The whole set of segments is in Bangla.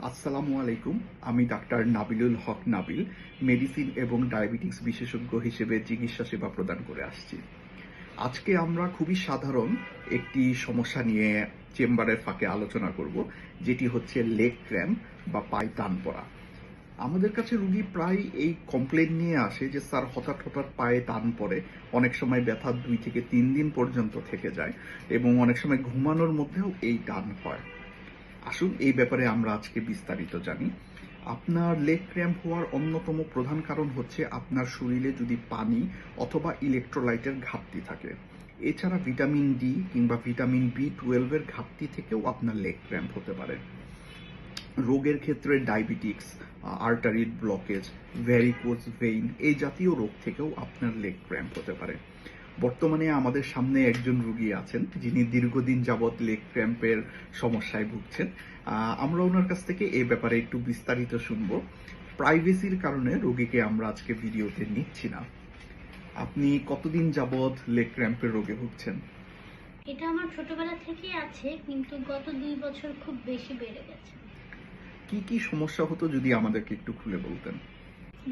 আসসালামু আলাইকুম। আমি ডাক্তার নাবিলুল হক নাবিল, মেডিসিন এবং ডায়াবেটিক্স বিশেষজ্ঞ হিসেবে চিকিৎসা সেবা প্রদান করে আসছি। আজকে আমরা খুবই সাধারণ একটি সমস্যা নিয়ে চেম্বারের ফাঁকে আলোচনা করব, যেটি হচ্ছে লেগ ক্র্যাম্প বা পায়ে টান পড়া। আমাদের কাছে রুগী প্রায় এই কমপ্লেন নিয়ে আসে যে, স্যার, হঠাৎ হঠাৎ পায়ে টান পড়ে। অনেক সময় ব্যথা দুই থেকে তিন দিন পর্যন্ত থেকে যায় এবং অনেক সময় ঘুমানোর মধ্যেও এই টান হয়। আসুন, এই ব্যাপারে আমরা আজকে বিস্তারিত জানি। আপনার লেগ ক্র্যাম্প হওয়ার অন্যতম প্রধান কারণ হচ্ছে আপনার শরীরে যদি পানি অথবা ইলেকট্রোলাইটের ঘাটতি থাকে। এছাড়া ভিটামিন ডি কিংবা ভিটামিন বি টুয়েলভের ঘাটতি থেকেও আপনার লেগ ক্র্যাম্প হতে পারে। রোগের ক্ষেত্রে ডায়াবেটিক্স আর্টারির ব্লকেজ ভ্যারিকোজ ভেইন এই জাতীয় রোগ থেকেও আপনার লেগ ক্র্যাম্প হতে পারে। বর্তমানে আমাদের সামনে একজন রুগী আছেন যিনি দীর্ঘদিন যাবৎ লেগ ক্র্যাম্পের সমস্যায় ভুগছেন। আমরা ওনার কাছ থেকে এই ব্যাপারে একটু বিস্তারিত শুনব। প্রাইভেসির কারণে রোগীকে আমরা আজকে ভিডিওতে নিচ্ছি না। আপনি কতদিন যাবৎ লেগ ক্র্যাম্পের রোগে ভুগছেন? এটা আমার ছোটবেলা থেকেই আছে কিন্তু গত দুই বছর খুব বেশি বেড়ে গেছে। কি কি সমস্যা হতো যদি আমাদেরকে একটু খুলে বলতেন?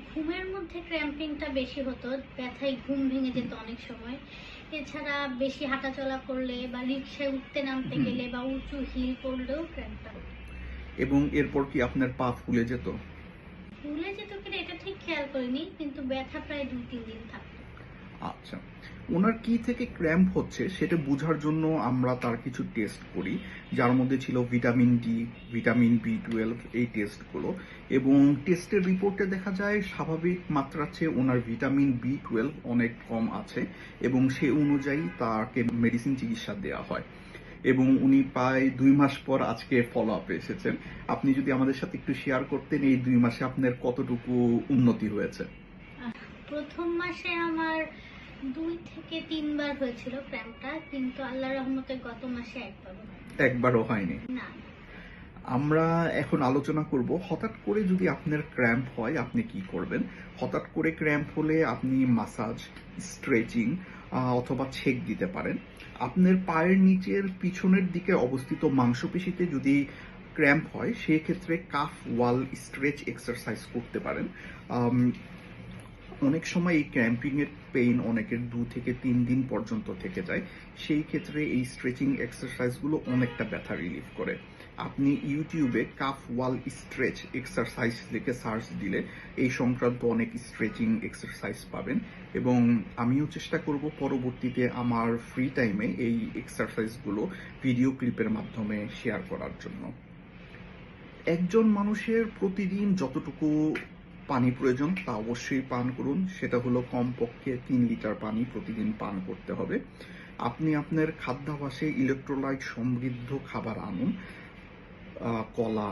ঘুমের মধ্যে ক্র্যাম্পিংটা বেশি হতো ব্যথায় ঘুম ভেঙে যেত অনেক সময়। এছাড়া বেশি হাঁটাচলা করলে বা রিক্সায় উঠতে নামতে গেলে বা উঁচু হিল পড়লেও ক্র্যাম্পটা হতো। এবং এরপর কি আপনার পা ফুলে যেত? ফুলে যেত কিনা এটা ঠিক খেয়াল করিনি কিন্তু ব্যথা প্রায় দু তিন দিন থাকতো। আচ্ছা। ওনার কি থেকে ক্র্যাম্প হচ্ছে সেটা বোঝার জন্য আমরা তার কিছু টেস্ট করি, যার মধ্যে ছিল vitamin D vitamin B twelve এই টেস্টগুলো এবং টেস্টের রিপোর্টে দেখা যায় স্বাভাবিক মাত্রার চেয়ে ওনার ভিটামিন বি টুয়েলভ অনেক কম আছে এবং সে অনুযায়ী তাকে মেডিসিন চিকিৎসা দেওয়া হয়। এবং উনি প্রায় দুই মাস পর আজকে ফলো আপে এসেছেন। আপনি যদি আমাদের সাথে একটু শেয়ার করতেন এই দুই মাসে আপনার কতটুকু উন্নতি হয়েছে? প্রথম মাসে আমার দুই থেকে তিনবার হয়েছিল ক্র্যাম্পটা কিন্তু আল্লাহ রহমতে গত মাসে একবারও হয়নি। একবারও হয়নি। না। আমরা এখন আলোচনা করব হঠাৎ করে যদি আপনার ক্র্যাম্প হয় আপনি কি করবেন? হঠাৎ করে ক্র্যাম্প হলে আপনি মাসাজ স্ট্রেচিং অথবা ছেক দিতে পারেন। আপনার পায়ের নিচের পিছনের দিকে অবস্থিত মাংসপেশিতে যদি ক্র্যাম্প হয় সেক্ষেত্রে কাফ ওয়াল স্ট্রেচ এক্সারসাইজ করতে পারেন। অনেক সময় এই ক্র্যাম্পিং এর পেইন অনেকের দু থেকে তিন দিন পর্যন্ত থেকে যায়। সেই ক্ষেত্রে এই স্ট্রেচিং এক্সারসাইজগুলো অনেকটা ব্যথা রিলিফ করে। আপনি ইউটিউবে কাফ ওয়াল স্ট্রেচ এক্সারসাইজ লিখে সার্চ দিলে এই সংক্রান্ত অনেক স্ট্রেচিং এক্সারসাইজ পাবেন। এবং আমিও চেষ্টা করব পরবর্তীতে আমার ফ্রি টাইমে এই এক্সারসাইজগুলো ভিডিও ক্লিপের মাধ্যমে শেয়ার করার জন্য। একজন মানুষের প্রতিদিন যতটুকু পানি প্রয়োজন, তা অবশ্যই পান করুন। সেটা হলো কমপক্ষে তিন লিটার পানি প্রতিদিন পান করতে হবে। আপনি আপনার খাদ্যাভাসে ইলেকট্রোলাইট সমৃদ্ধ খাবার আনুন। কলা,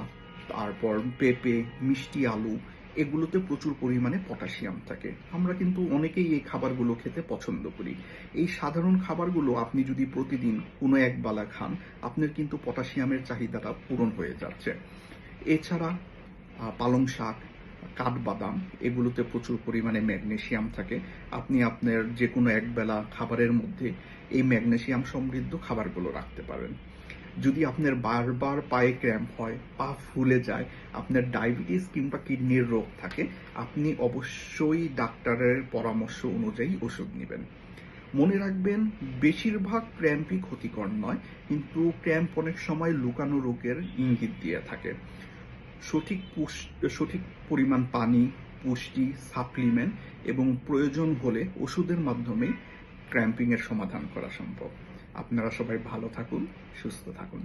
তারপর পেঁপে, মিষ্টি, আলু, এগুলোতে প্রচুর পরিমাণে পটাশিয়াম থাকে। আমরা কিন্তু অনেকেই এই খাবারগুলো খেতে পছন্দ করি। এই সাধারণ খাবারগুলো আপনি যদি প্রতিদিন কোনো এক বেলা খান, আপনার কিন্তু পটাশিয়ামের চাহিদাটা পূরণ হয়ে যাচ্ছে। এছাড়া পালং শাক কাঠবাদাম এগুলোতে প্রচুর পরিমাণে ম্যাগনেসিয়াম থাকে। আপনি আপনার যে কোনো একবেলা খাবারের মধ্যে এই ম্যাগনেসিয়াম সমৃদ্ধ খাবারগুলো রাখতে পারেন। যদি আপনার বারবার পায়ে ক্র্যাম্প হয়, পা ফুলে যায়, আপনার ডায়াবেটিস কিংবা কিডনির রোগ থাকে, আপনি অবশ্যই ডাক্তারের পরামর্শ অনুযায়ী ওষুধ নেবেন। মনে রাখবেন, বেশিরভাগ ক্র্যাম্পই ক্ষতিকর নয়, কিন্তু ক্র্যাম্প অনেক সময় লুকানো রোগের ইঙ্গিত দিয়ে থাকে। সঠিক সঠিক পরিমাণ পানি, পুষ্টি সাপ্লিমেন্ট এবং প্রয়োজন হলে ওষুধের মাধ্যমে ক্র্যাম্পিংয়ের সমাধান করা সম্ভব। আপনারা সবাই ভালো থাকুন, সুস্থ থাকুন।